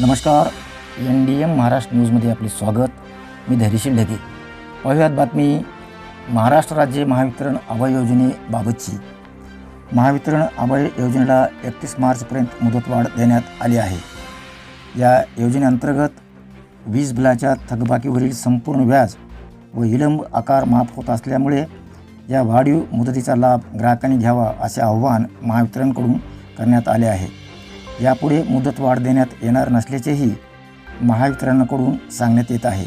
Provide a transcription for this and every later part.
नमस्कार. N D M Maharashtra न्यूजमध्ये आपले स्वागत. मी धैर्यशील ढगे. पाहुयात बातमी. महाराष्ट्र राज्य महावितरण अभय योजनेबाबतची. महावितरण अभय योजनेला एकतीस मार्चपर्यंत मुदतवाढ देण्यात आली आहे. या योजनेअंतर्गत वीज बिलाच्या थकबाकीवरील संपूर्ण व्याज व विलंब आकार माफ होत असल्यामुळे या वाढीव मुदतीचा लाभ ग्राहकांनी घ्यावा असे आव्हान महावितरणकडून करण्यात आले आहे. यापुढे मुदतवाढ देण्यात येणार नसल्याचेही महावितरणाकडून सांगण्यात येत आहे.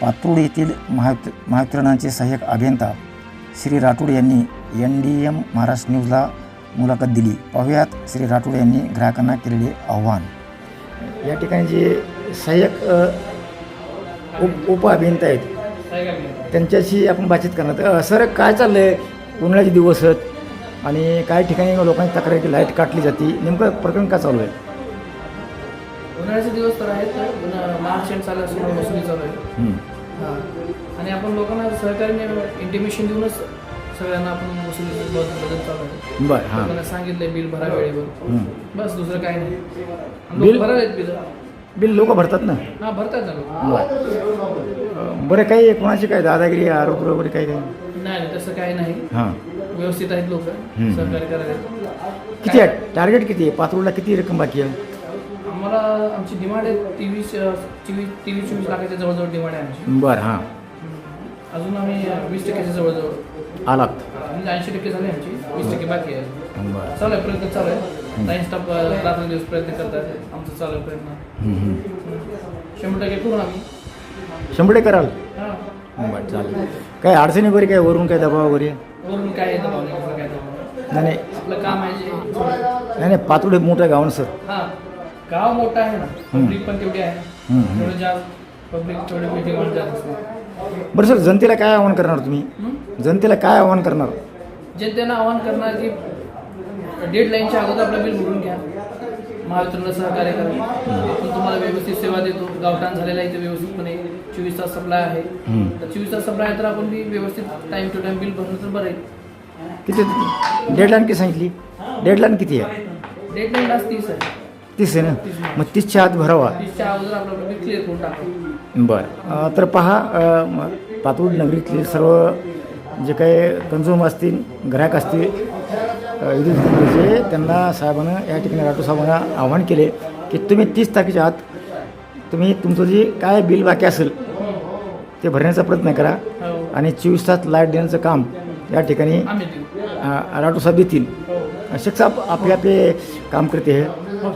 पातूर येथील महावित महावितरणाचे सहाय्यक अभियंता श्री राठोड यांनी एन डी एम महाराष्ट्र न्यूजला मुलाखत दिली. पाहुयात श्री राठोड यांनी ग्राहकांना केलेले आव्हान. या ठिकाणी जे सहाय्यक उप उप अभियंता आहेत त्यांच्याशी आपण बातचीत करणार. सर काय चाललं आहे उन्हाळ्याचे दिवस आहेत. आणि काही ठिकाणी लोकांची तक्रार की लाइट काटली जाते. नेमकं प्रकरण काय चालू आहे? उन्हाळ्याचे दिवस तर आहेत मार्च एंड चालू असल्यामुळे वसुली चालू आहे. हं. आणि आपण लोकांना सहकार्याने इंटिमेशन देऊनच सगळ्यांना आपण वसुली बदल चालू आहे. बरं हां. लोकांना सांगितलंय बिल भरा वेळेवर. बस दुसरं काय नाही. बिल? लोक भरायला बिल. बिल लोक भरतात ना? हां भरतात ना लोक. बरं. काही कोणाची काय दादागिरी आरोप वगैरे काही काही नाही? नाही तसं काही नाही. हां. व्यवस्थित आहेत लोक. हं. सहकार्य करायला. किती आहे टार्गेट किती आहे? पाचरोडला किती रक्कम बाकी आहे? आम्हाला आमची डिमांड आहे तेवीस तेवीस तेवीस चोवीस लाखाच्या जवळजवळ डिमांड आहे आमची. बरं हां. अजून आम्ही वीस टक्क्याच्या जवळजवळ. आलात. म्हणजे ऐंशी टक्के झाले आमची. वीस टक्के बाकी आहे. बरं. चालू आहे प्रयत्न चालू आहे. टाईम स्टाफ रात्र दिवस प्रयत्न करतात. आमचं चालू आहे प्रयत्न. शंभर टक्के करू आम्ही. शंभर टक्के कराल? हां. बरं चालेल. काय अडचणी वगैरे काय वरून काय दबाव वगैरे? वरून काय येतं भाऊ नाही काय. नाही नाही. आपलं काम आहे जे नाही नाही पातोडे मोठं गाव ना सर. हां. गाव मोठं आहे ना? पब्लिक पण तेवढी आहे. तेवढं जास्त पब्लिक तेवढी मीटिंग होऊन जात असते बरं सर जनतेला काय आव्हान करणार तुम्ही? जनतेला काय आव्हान करणार? जनतेनं आवाहन करणार की डेडलाईनच्या अगोदर आपलं बिल भरून घ्या. महावितरणला सहकार्य करा. आपण तुम्हाला व्यवस्थित सेवा देतो. गावठाण झालेला इथे व्यवस्थितपणे. चोवीस तास सप्लाय आहे. तर चोवीस तास सप्लाय आहे तर आपण बी व्यवस्थित टाईम टू टाईम बिल भरलं तर बरं आहे. किती? डेडलाईन किती सांगितली? डेडलाईन किती आहे? डेडलाईन लास्ट तीस आहे. तीस आहे ना? मग तीसच्या आत भरावा. तीसच्या अगोदर आपलं बिल क्लिअर करून टाका. बरं. अं, तर पहा पातूर नगरीतले सर्व जे काही कन्झ्युम असतील ग्राहक असतील विद्युत कंपनीचे त्यांना साहेबानं या ठिकाणी राठोड साहेबांना आव्हान केले की तुम्ही तीस तारखेच्या आत तुम्ही तुमचं जे काय बिल बाकी असेल ते भरण्याचा प्रयत्न करा हो. आणि चोवीस तास लाइट देण्याचं काम या ठिकाणी राठोड साहेब देतील. हो. शेख साहब आपले आपले काम करते हैं. हो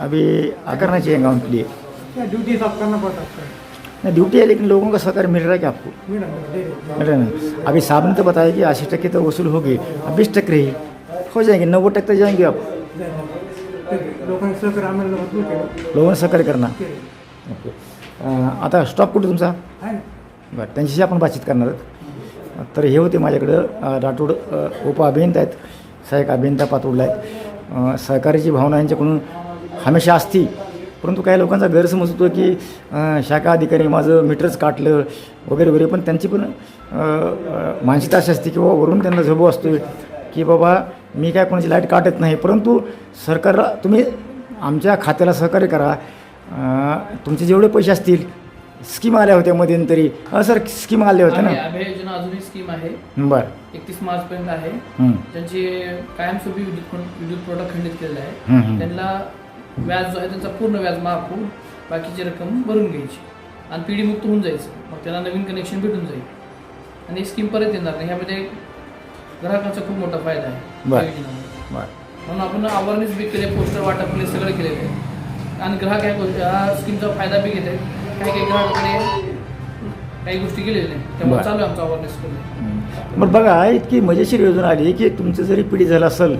अभी करना चाहिए गाँव के लिए ड्यूटी सब करना पड़ता है नहीं ड्यूटी है लेकिन लोगों का सहकार मिल रहा है क्या आपको? मिल रहा है, है अभी साहब ने तो बताया कि अस्सी टक्के तो वसूल होगी अब बीस टक्के रही हो जाएंगे नब्बे टक्के तक जाएंगे आप। हैं, सहकार्य लोकांना सहकार्य करना। ओके। आता स्टॉप कुठे तुमचा? बरं त्यांच्याशी आपण बातचीत करणार आहोत. तर हे होते माझ्याकडं राठोड उप अभियंता आहेत सहाय्यक अभियंता पातोडला आहेत. सहकार्याची भावना यांच्याकडून हमेशा असती परंतु काही लोकांचा गैरसमज होतो की शाखा अधिकारी माझं मीटरच काटलं वगैरे वगैरे पण त्यांची पण मानसिकता अशी असते की बाबा वरून त्यांना झोबो असतो की बाबा मी काय कोणाची लाइट काटत नाही परंतु सरकारला तुम्ही आमच्या खात्याला सहकार्य करा. तुमचे जेवढे पैसे असतील स्कीम आल्या होत्या मध्यंतरी. हा सर स्कीम आल्या होत्या ना? योजना अजूनही स्कीम आहे. बरं. एकतीस मार्च पर्यंत आहे. ज्यांची कायमस्वरूपी विद्युत विद्युत पुरवठा खंडित केलेला आहे. त्यांना व्याज जो आहे त्यांचा पूर्ण व्याज माफ होऊन बाकीची रक्कम भरून घ्यायची. आणि पिढी मुक्त होऊन जायचं. मग त्याला नवीन कनेक्शन भेटून जाईल. आणि स्कीम परत येणार नाही. ह्यामध्ये ग्राहकांचा खूप मोठा फायदा आहे. बरं. या योजनेमध्ये. बरं. म्हणून आपण अवेअरनेस बी केले पोस्टर वाटप केले सगळं केलेलं आहे आणि ग्राहक ह्या गोष्टी ह्या स्कीमचा फायदा बी घेत काही काही ग्राहकाकडे काही गोष्टी केलेल्या नाही. त्यामुळे बरं. चालू आहे आमचा अवेअरनेस हं. बरं बघा इतकी मजेशीर योजना आली की तुमचं जरी पिढी झालं असेल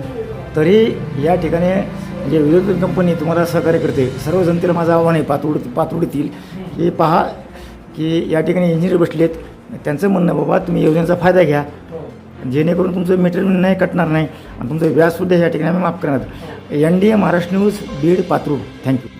तरी या ठिकाणी जे विद्युत कंपनी तुम्हाला सहकार्य करते. सर्व जनतेला माझं आव्हान आहे पातोड पातोडीतील की पहा की या ठिकाणी इंजिनियर बसलेत. त्यांचं म्हणणं बाबा तुम्ही योजनेचा फायदा घ्या. जेणेकरून तुमचं मेटेरियल नाही कटणार नाही. आणि तुमचं व्याजसुद्धा या ठिकाणी आम्ही माफ करणार. N D A Maharashtra news Beed Patrud thank you